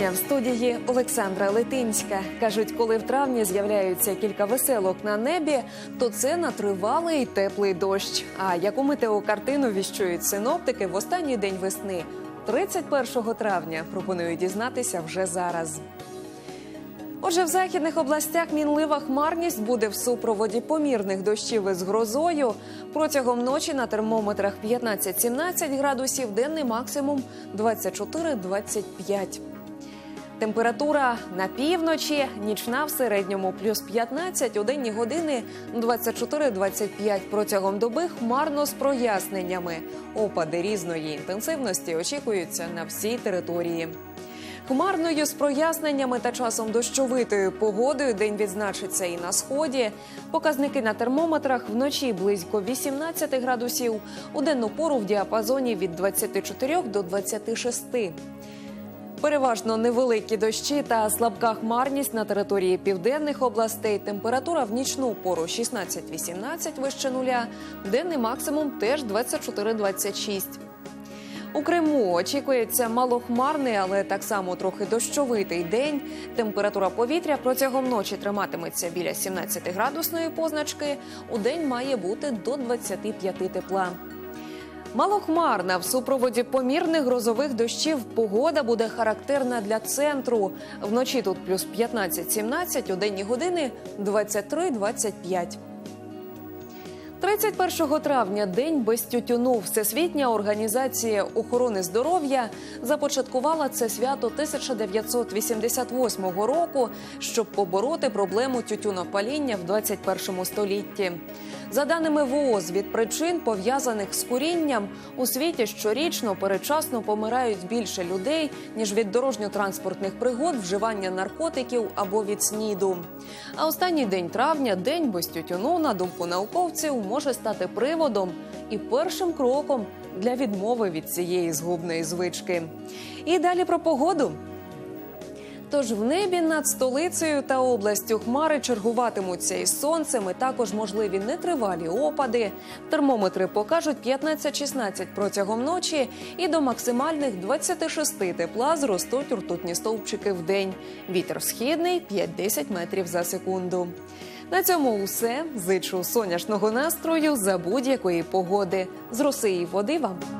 вітання в студії Олександра Летинська. кажуть, коли в травні з'являються кілька веселок на небі, то це на тривалий теплий дощ. А яку метеокартину віщують синоптики в останній день весни, 31 травня, пропоную дізнатися вже зараз. Отже, в західних областях мінлива хмарність буде в супроводі помірних дощів із грозою. Протягом ночі на термометрах 15-17 градусів, денний максимум 24-25. Температура на півночі, нічна в середньому плюс 15, у денні години 24-25. Протягом доби хмарно з проясненнями. Опади різної інтенсивності очікуються на всій території. Хмарною з проясненнями та часом дощовитою погодою день відзначиться і на сході. Показники на термометрах вночі близько 18 градусів, у денну пору в діапазоні від 24 до 26. Переважно невеликі дощі та слабка хмарність на території південних областей. Температура в нічну пору 16-18 вище нуля, денний максимум теж 24-26. У Криму очікується малохмарний, але так само трохи дощовитий день. Температура повітря протягом ночі триматиметься біля 17 градусної позначки. У день має бути до 25 тепла. Малохмарна в супроводі помірних грозових дощів погода буде характерна для центру. Вночі тут плюс 15-17, у денні години 23-25. 31 травня день без тютюну. Всесвітня організація охорони здоров'я започаткувала це свято 1988 року, щоб побороти проблему тютюнопаління в 21 столітті. За даними ВООЗ, від причин пов'язаних з курінням у світі щорічно передчасно помирають більше людей ніж від дорожньо-транспортних пригод, вживання наркотиків або від сніду. А останній день травня, день без тютюну, на думку науковців, може стати приводом і першим кроком для відмови від цієї згубної звички. І далі про погоду. Тож в небі над столицею та областю хмари чергуватимуться із сонцем. і Також можливі нетривалі опади. Термометри покажуть 15-16 протягом ночі, і до максимальних 26 тепла зростуть ртутні стовпчики в день. Вітер східний 5-10 метрів за секунду. На цьому усе зичу сонячного настрою за будь-якої погоди. З роси і води вам.